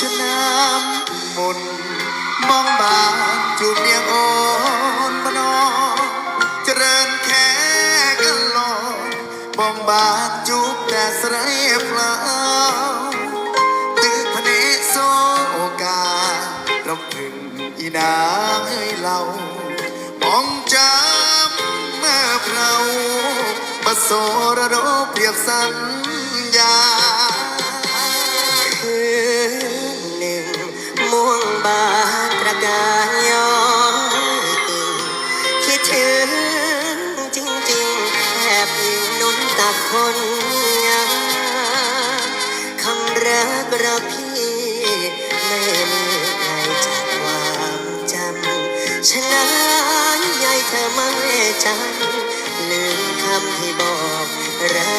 ឆ្នាំមុនបងបានជួបនាងអូនម្ដងច្រើនខែកន្លងបងបានជួបតែស្រីផ្លោទិសភ្នែកសូអូការំភឹងអ៊ីណាហើយឡៅបងចាំមើលប្រៅបសូររោព្រៀបសន្យា รักพี่ไม่มีใครจากความจำฉะนั้นใหญ่เธอไม่จำลืมคำที่บอกรั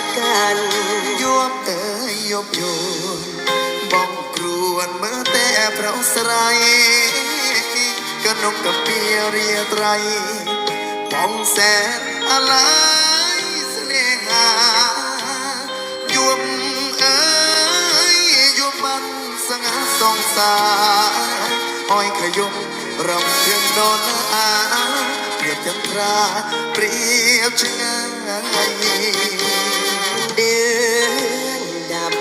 กกันยวบเอ่ยยบโยนบ้องกรวนเมื่อแต่เพราสไรก็นกกับเปียเรียไตรมองแสนอะไรเสน่หา งสองสายอ้อยขยมรำเพียงโดนอาเปรียบจันทราเปรียบชะงายเดือนดับ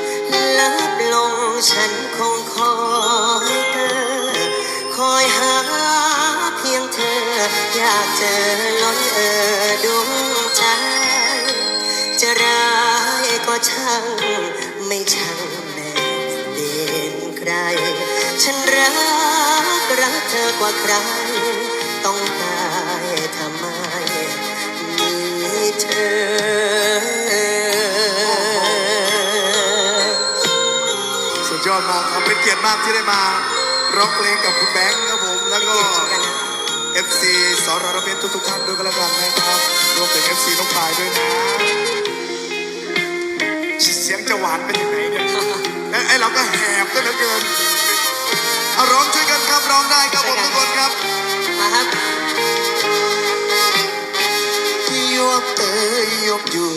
ลับลงฉันคงคอยเธอคอยหาเพียงเธอ อยากเจอล้นเออดวงใจจะร้ายก็ช่าง ฉันรัก รักเธอกว่าใคร ต้องตายทำไมมีเธอสุดยอดมากครับเป็นเกียรติมากที่ได้มาร้องเพลงกับคุณแบงค์ครับผมแล้วก็ FC สรรเพชรทุกๆท่านด้วยกันแล้วกันนะครับรวมถึง FC น้องปายด้วยนะเสียงจะหวานไปถึงไหนเนี่ยและไอ้เราก็แหบก็เหลือเกิน นครับร้องได้ครับผมทุกคนครับมาครับยบเอ่ยยบยู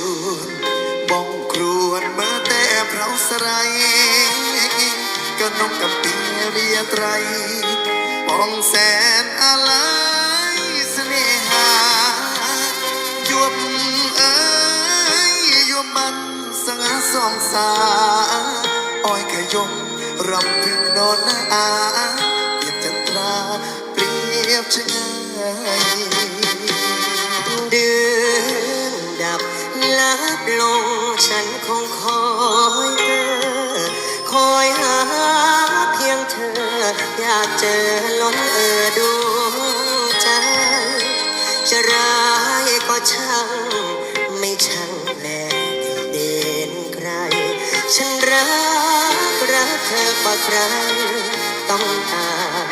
นบ้องครวนเมื่อแต่เพราสไรก็นกกับเปียเรียไตรมองแสนอะไรเสน่หายวบเอ่ยยวบมันสง่าสองสาอ้อยขยมรำพึงโดนอา ยบชยเดือนดับลับลงฉันคงคอยเธอคอยหาเพียงเธอ อยากเจอล้นเออดวงใจจะร้ายก็ช่างไม่ช่างแลเด่นใคร ฉันรักรักเธอกว่าใครต้องตาย